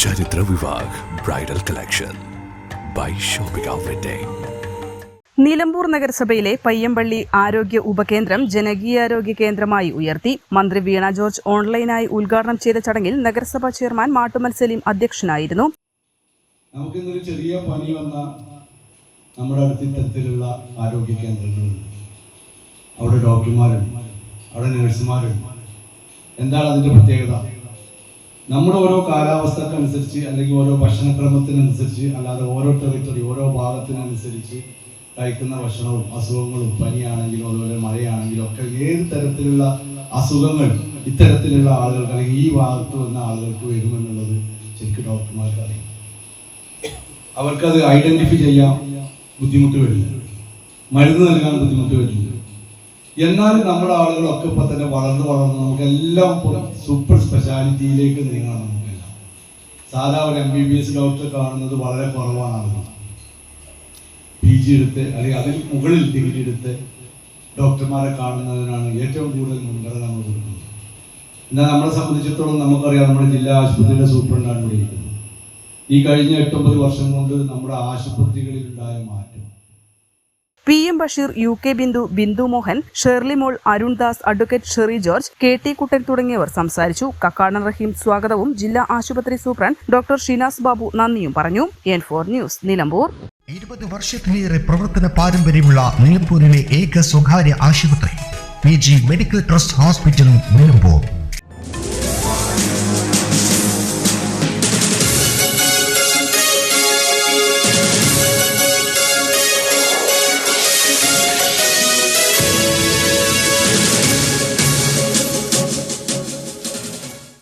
ചരിത്ര Vivah bridal collection by shopping wedding Nilambur നഗരസഭയിലെ പയ്യമ്പള്ളി ആരോഗ്യ ഉപകേന്ദ്രം ജനകീയാരോഗ്യ കേന്ദ്രമായി ഉയർത്തി മന്ത്രി വീണ ജോർജ് ഓൺലൈനായി ഉദ്ഘാടനം ചെയ്ത ചടങ്ങിൽ നഗരസഭാ ചെയർമാൻ മാട്ടുമൽ സലീം അധ്യക്ഷനായിരുന്നു. നമുക്കിന്നൊരു ചെറിയ പനി വന്ന നമ്മുടെ അടുത്ത് ഇത്തരത്തിലുള്ള ആരോഗ്യ കേന്ദ്രങ്ങളുണ്ട് അവിടെ ഡോക്ടർമാരുണ്ട് അവിടെ നഴ്സുമാരുണ്ട് എന്താണ് അതിന്റെ പ്രത്യേകത? നമ്മുടെ ഓരോ കാലാവസ്ഥക്കനുസരിച്ച് അല്ലെങ്കിൽ ഓരോ ഭക്ഷണക്രമത്തിനനുസരിച്ച് അല്ലാതെ ഓരോ ടെറിറ്ററി ഓരോ ഭാഗത്തിനനുസരിച്ച് കഴിക്കുന്ന ഭക്ഷണവും അസുഖങ്ങളും പനിയാണെങ്കിലും അതുപോലെ മഴയാണെങ്കിലും ഒക്കെ ഏത് തരത്തിലുള്ള അസുഖങ്ങൾ ഇത്തരത്തിലുള്ള ആളുകൾക്ക് അല്ലെങ്കിൽ ഈ ഭാഗത്ത് വന്ന ആളുകൾക്ക് വരുമെന്നുള്ളത് ശരിക്കും ഡോക്ടർമാർക്ക് അറിയാം. അവർക്കത് ഐഡന്റിഫൈ ചെയ്യാൻ ബുദ്ധിമുട്ട് വരില്ല മരുന്ന് നൽകാൻ ബുദ്ധിമുട്ട് വരില്ല എന്നാലും നമ്മുടെ ആളുകളൊക്കെ ഇപ്പൊ തന്നെ വളർന്ന് വളർന്ന് നമുക്കെല്ലാം സൂപ്പർ സ്പെഷ്യാലിറ്റിയിലേക്ക് നീങ്ങണം നമുക്കെല്ലാം സാധാ ഒരു എം ബി ബി എസ് ഡോക്ടറെ കാണുന്നത് വളരെ കുറവാണ് ആളുകൾ. പി ജി എടുത്ത് അല്ലെങ്കിൽ അതിൽ മുകളിൽ ഡിഗ്രി എടുത്ത് ഡോക്ടർമാരെ കാണുന്നതിനാണ് ഏറ്റവും കൂടുതൽ മുൻഗണന നമ്മൾ കൊടുക്കുന്നത്. എന്നാൽ നമ്മളെ സംബന്ധിച്ചിടത്തോളം നമുക്കറിയാം നമ്മുടെ ജില്ലാ ആശുപത്രിയുടെ സൂപ്രണ്ടാണ് ഇവിടെ ഈ കഴിഞ്ഞ എട്ടൊമ്പത് വർഷം കൊണ്ട് നമ്മുടെ ആശുപത്രികളിൽ ഉണ്ടായ മാറ്റം P M Basheer U K Bindu Bindu Mohan Sherly Mol Arundas advocate Sherry George K T Kuttan തുടങ്ങിയവർ സംസാരിച്ചു. കക്കാടൻ റഹീം സ്വാഗതവും ജില്ലാ ആശുപത്രി സൂപ്രണ്ട് ഡോക്ടർ ഷിനാസ് ബാബു നന്ദിയും പറഞ്ഞു. N four news Nilambur. ഇരുപത് വർഷത്തിലേറെ പ്രവർത്തന പാരമ്പര്യമുള്ള നിലമ്പൂരിലെ ഏക സ്വകാര്യ ആശുപത്രി P G medical trust hospital Nilambur.